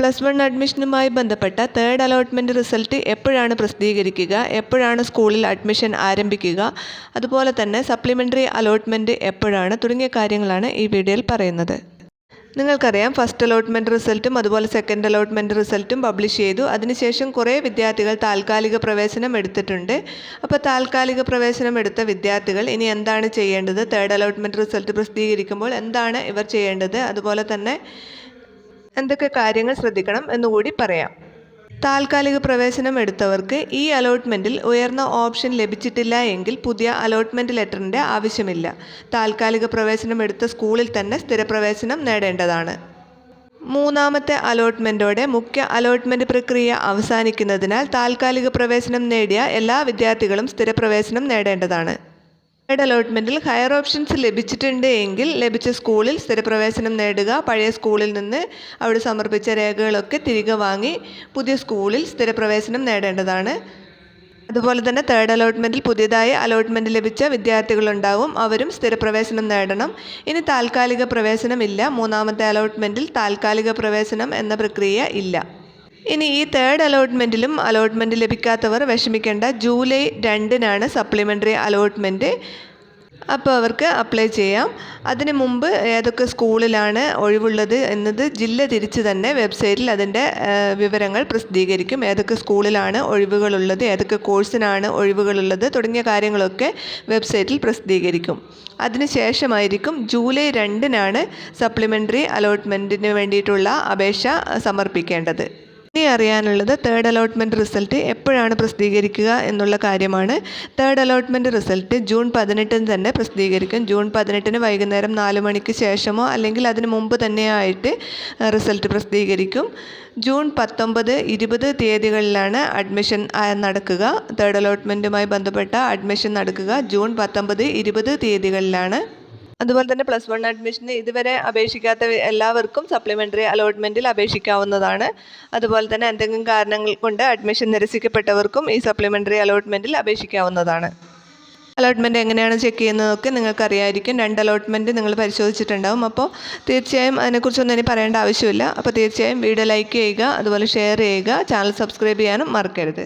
Plus one അഡ്മിഷനുമായി ബന്ധപ്പെട്ട third allotment result എപ്പോഴാണ് പ്രസിദ്ധീകരിക്കുക എപ്പോഴാണ് സ്കൂളിൽ അഡ്മിഷൻ ആരംഭിക്കുക അതുപോലെ തന്നെ സപ്ലിമെന്ററി അലോട്ട്മെന്റ് എപ്പോഴാണ് തുടങ്ങിയ കാര്യങ്ങളാണ് ഈ വീഡിയോയിൽ പറയുന്നത്. നിങ്ങൾക്കറിയാം ഫസ്റ്റ് അലോട്ട്മെന്റ് റിസൾട്ടും അതുപോലെ സെക്കൻഡ് അലോട്ട്മെന്റ് റിസൾട്ടും പബ്ലിഷ് ചെയ്തു. അതിനുശേഷം കുറേ വിദ്യാർത്ഥികൾ താൽക്കാലിക പ്രവേശനം എടുത്തിട്ടുണ്ട്. അപ്പോൾ താൽക്കാലിക പ്രവേശനം എടുത്ത വിദ്യാർത്ഥികൾ ഇനി എന്താണ് ചെയ്യേണ്ടത്? തേർഡ് അലോട്ട്മെന്റ് റിസൾട്ട് പ്രസിദ്ധീകരിക്കുമ്പോൾ എന്താണ് ഇവർ ചെയ്യേണ്ടത്? അതുപോലെ തന്നെ എന്തൊക്കെ കാര്യങ്ങൾ ശ്രദ്ധിക്കണം എന്നുകൂടി പറയാം. താൽക്കാലിക പ്രവേശനം എടുത്തവർക്ക് ഈ അലോട്ട്മെന്റിൽ ഉയർന്ന ഓപ്ഷൻ ലഭിച്ചിട്ടില്ല എങ്കിൽ പുതിയ അലോട്ട്മെന്റ് ലെറ്ററിന്റെ ആവശ്യമില്ല. താൽക്കാലിക പ്രവേശനം എടുത്ത സ്കൂളിൽ തന്നെ സ്ഥിരപ്രവേശനം നേടേണ്ടതാണ്. മൂന്നാമത്തെ അലോട്ട്മെന്റോടെ മുഖ്യ അലോട്ട്മെന്റ് പ്രക്രിയ അവസാനിക്കുന്നതിനാൽ താൽക്കാലിക പ്രവേശനം നേടിയ എല്ലാ വിദ്യാർത്ഥികളും സ്ഥിരപ്രവേശനം നേടേണ്ടതാണ്. തേർഡ് അലോട്ട്മെന്റിൽ ഹയർ ഓപ്ഷൻസ് ലഭിച്ചിട്ടുണ്ട് എങ്കിൽ ലഭിച്ച സ്കൂളിൽ സ്ഥിരപ്രവേശനം നേടുക പഴയ സ്കൂളിൽ നിന്ന് അവിടെ സമർപ്പിച്ച രേഖകളൊക്കെ തിരികെ വാങ്ങി പുതിയ സ്കൂളിൽ സ്ഥിരപ്രവേശനം നേടേണ്ടതാണ്. അതുപോലെ തന്നെ തേർഡ് അലോട്ട്മെന്റിൽ പുതിയതായി അലോട്ട്മെന്റ് ലഭിച്ച വിദ്യാർത്ഥികളുണ്ടാവും അവരും സ്ഥിരപ്രവേശനം നേടണം. ഇനി താൽക്കാലിക പ്രവേശനമില്ല. മൂന്നാമത്തെ അലോട്ട്മെന്റിൽ താൽക്കാലിക പ്രവേശനം എന്ന പ്രക്രിയ ഇല്ല. ഇനി ഈ തേർഡ് അലോട്ട്മെന്റിലും അലോട്ട്മെന്റ് ലഭിക്കാത്തവർ വിഷമിക്കേണ്ട ജൂലൈ രണ്ടിനാണ് സപ്ലിമെന്ററി അലോട്ട്മെന്റ് അപ്പോൾ അവർക്ക് അപ്ലൈ ചെയ്യാം. അതിന് മുമ്പ് ഏതൊക്കെ സ്കൂളിലാണ് ഒഴിവുള്ളത് എന്നത് ജില്ല തിരിച്ച് തന്നെ വെബ്സൈറ്റിൽ അതിന്റെ വിവരങ്ങൾ പ്രസിദ്ധീകരിക്കും. ഏതൊക്കെ സ്കൂളിലാണ് ഒഴിവുകളുള്ളത് ഏതൊക്കെ കോഴ്സിനാണ് ഒഴിവുകളുള്ളത് തുടങ്ങിയ കാര്യങ്ങളൊക്കെ വെബ്സൈറ്റിൽ പ്രസിദ്ധീകരിക്കും. അതിനുശേഷമായിരിക്കും ജൂലൈ രണ്ടിനാണ് സപ്ലിമെന്ററി അലോട്ട്മെന്റിന് വേണ്ടിയിട്ടുള്ള അപേക്ഷ സമർപ്പിക്കേണ്ടത്. ഇനി അറിയാനുള്ളത് തേർഡ് അലോട്ട്മെന്റ് റിസൾട്ട് എപ്പോഴാണ് പ്രസിദ്ധീകരിക്കുക എന്നുള്ള കാര്യമാണ്. തേർഡ് അലോട്ട്മെന്റ് റിസൾട്ട് ജൂൺ പതിനെട്ടിന് തന്നെ പ്രസിദ്ധീകരിക്കും. ജൂൺ പതിനെട്ടിന് വൈകുന്നേരം നാല് മണിക്ക് ശേഷമോ അല്ലെങ്കിൽ അതിന് മുമ്പ് തന്നെയായിട്ട് റിസൾട്ട് പ്രസിദ്ധീകരിക്കും. ജൂൺ പത്തൊമ്പത് ഇരുപത് തീയതികളിലാണ് അഡ്മിഷൻ നടക്കുക. തേർഡ് അലോട്ട്മെന്റുമായി ബന്ധപ്പെട്ട അഡ്മിഷൻ നടക്കുക. ജൂൺ പത്തൊമ്പത് ഇരുപത് തീയതികളിലാണ് അതുപോലെ തന്നെ പ്ലസ് വൺ അഡ്മിഷന് ഇതുവരെ അപേക്ഷിക്കാത്ത എല്ലാവർക്കും സപ്ലിമെന്ററി അലോട്ട്മെന്റിൽ അപേക്ഷിക്കാവുന്നതാണ്. അതുപോലെ തന്നെ എന്തെങ്കിലും കാരണങ്ങൾ കൊണ്ട് അഡ്മിഷൻ നിരസിക്കപ്പെട്ടവർക്കും ഈ സപ്ലിമെന്ററി അലോട്ട്മെന്റിൽ അപേക്ഷിക്കാവുന്നതാണ്. അലോട്ട്മെന്റ് എങ്ങനെയാണ് ചെക്ക് ചെയ്യുന്നതൊക്കെ നിങ്ങൾക്കറിയായിരിക്കും. രണ്ട് അലോട്ട്മെന്റ് നിങ്ങൾ പരിശോധിച്ചിട്ടുണ്ടാവും. അപ്പോൾ തീർച്ചയായും അതിനെക്കുറിച്ചൊന്നും ഇനി പറയേണ്ട ആവശ്യമില്ല. അപ്പോൾ തീർച്ചയായും വീഡിയോ ലൈക്ക് ചെയ്യുക അതുപോലെ ഷെയർ ചെയ്യുക ചാനൽ സബ്സ്ക്രൈബ് ചെയ്യാനും മറക്കരുത്.